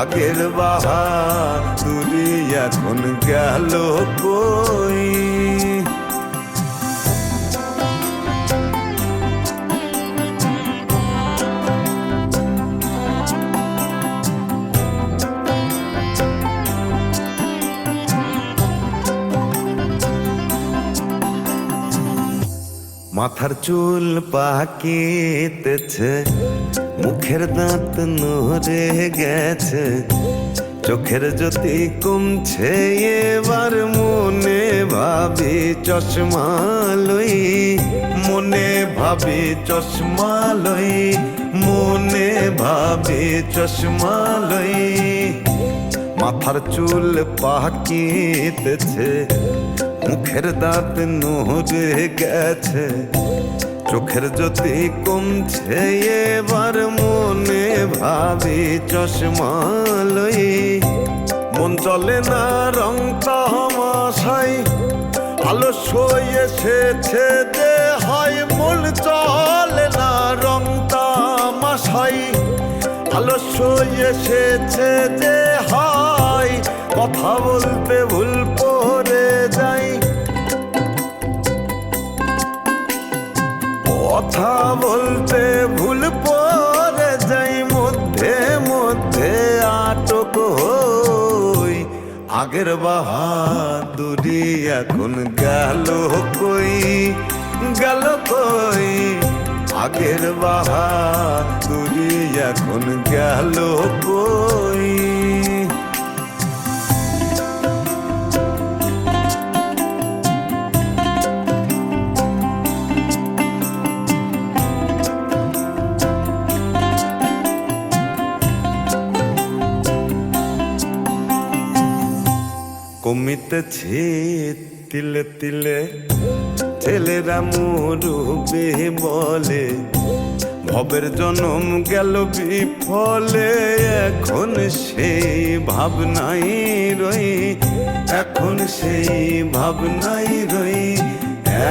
আগের বাহাদুরি এখন গেল কই? মাথার চুল পাকিতেছে। মুখের দাঁত নড়ে গেছে, চোখের জ্যোতি কমছে, এবার মনে ভাবি চশমা লই, মনে ভাবি চশমা লই, মনে ভাবি চশমা লই। মাথার চুল পাকিতেছে, মুখের দাঁত নড়ে গেছে চোখের জ্যোতি কমছে, এবার মনে ভাবি চশমা লই। মন চলে না, রং তামাশাই আলস্য এসেছে যে হয়, মন চলে না, রং তামাশাই। আলস্য এসেছে যে হয়, কথা বলতে ভুল কথা বলতে ভুল পড়ে যাই, মধ্যে মধ্যে আটক হই। আগের বাহাদুরি এখন গেল কই? গেল কই? আগের বাহাদুরি এখন গেল কই? কমিতেছে তিলে তিলে। ছেলেরা মুরুবে বলে, ভবের জনম গেল বিফলে। এখন সেই ভাবনাই রই, এখন সেই ভাবনাই রই,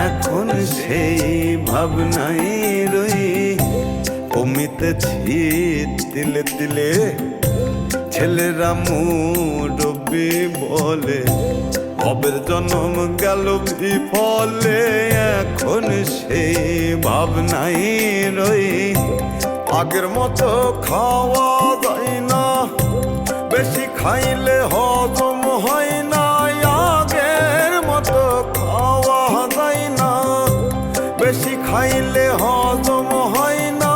এখন সেই ভাবনাই রই। কমিতেছি তিলে তিলে ছেলেরা মুরব্বি বলে, কবের জন্ম গেল বিফলে, এখন সেই ভাবনাই রই। আগের মতো খাওয়া যায় না, বেশি খাইলে হজম হয় না। আগের মতো খাওয়া যায় না, বেশি খাইলে হজম হয় না।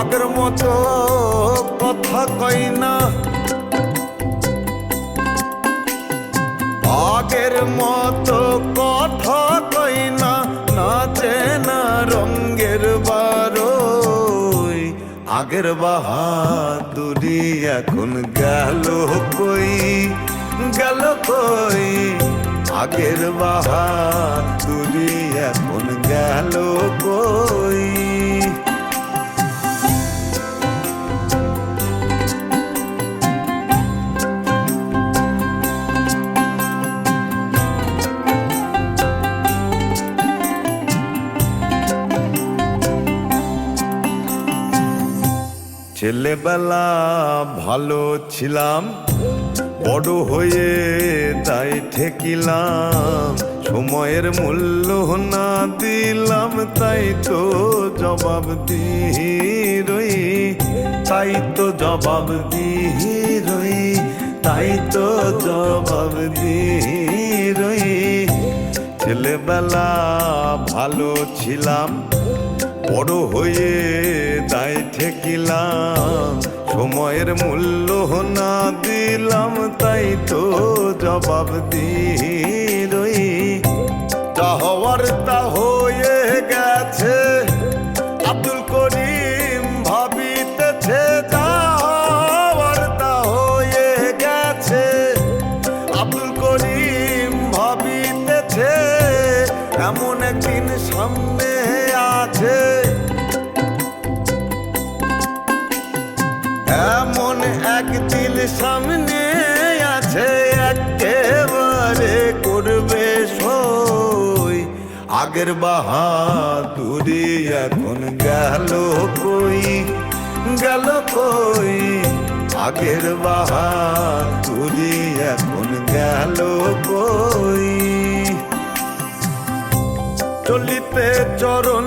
আগের মতো কথা কই না। আগের মতো কথা কই না নাচে না রঙ্গের বারোই। আগের বাহাদুরি এখন গেল কই? গেল কই? আগের বাহাদুরি এখন গেল কই? ছেলেবেলা ভালো ছিলাম, বড় হয়ে তাই ঠেকিলাম। সময়ের মূল্য না দিলাম, তাই তো জবাব রই তাই তো জবাব রই তাই তো জবাব রই ছেলেবেলা ভালো ছিলাম বড় হয়ে তাই ঠেকিলাম। সময়ের মূল্য না দিলাম, তাই তো জবাব দিই তা তা হয়ে গেছে, আব্দুল করিম ভাবিতেছে তা হওয়ার তা হয়ে গেছে, আব্দুল করিম ভাবিতেছে, এমন একদিন সামনে আছে। এমন এক দিন সামনে আছে, একেবারে করবে সই। আগের বাহাদুরি এখন গেল কই? গেল কই? আগের বাহাদুরি এখন গেল কই? চলিতে চরণ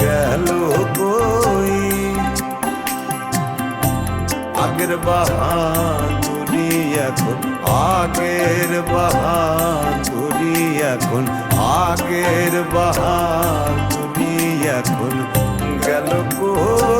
আগের বাহাদুরি এখন আগের বাহাদুরি এখন আগের বাহাদুরি এখন গেল কোহ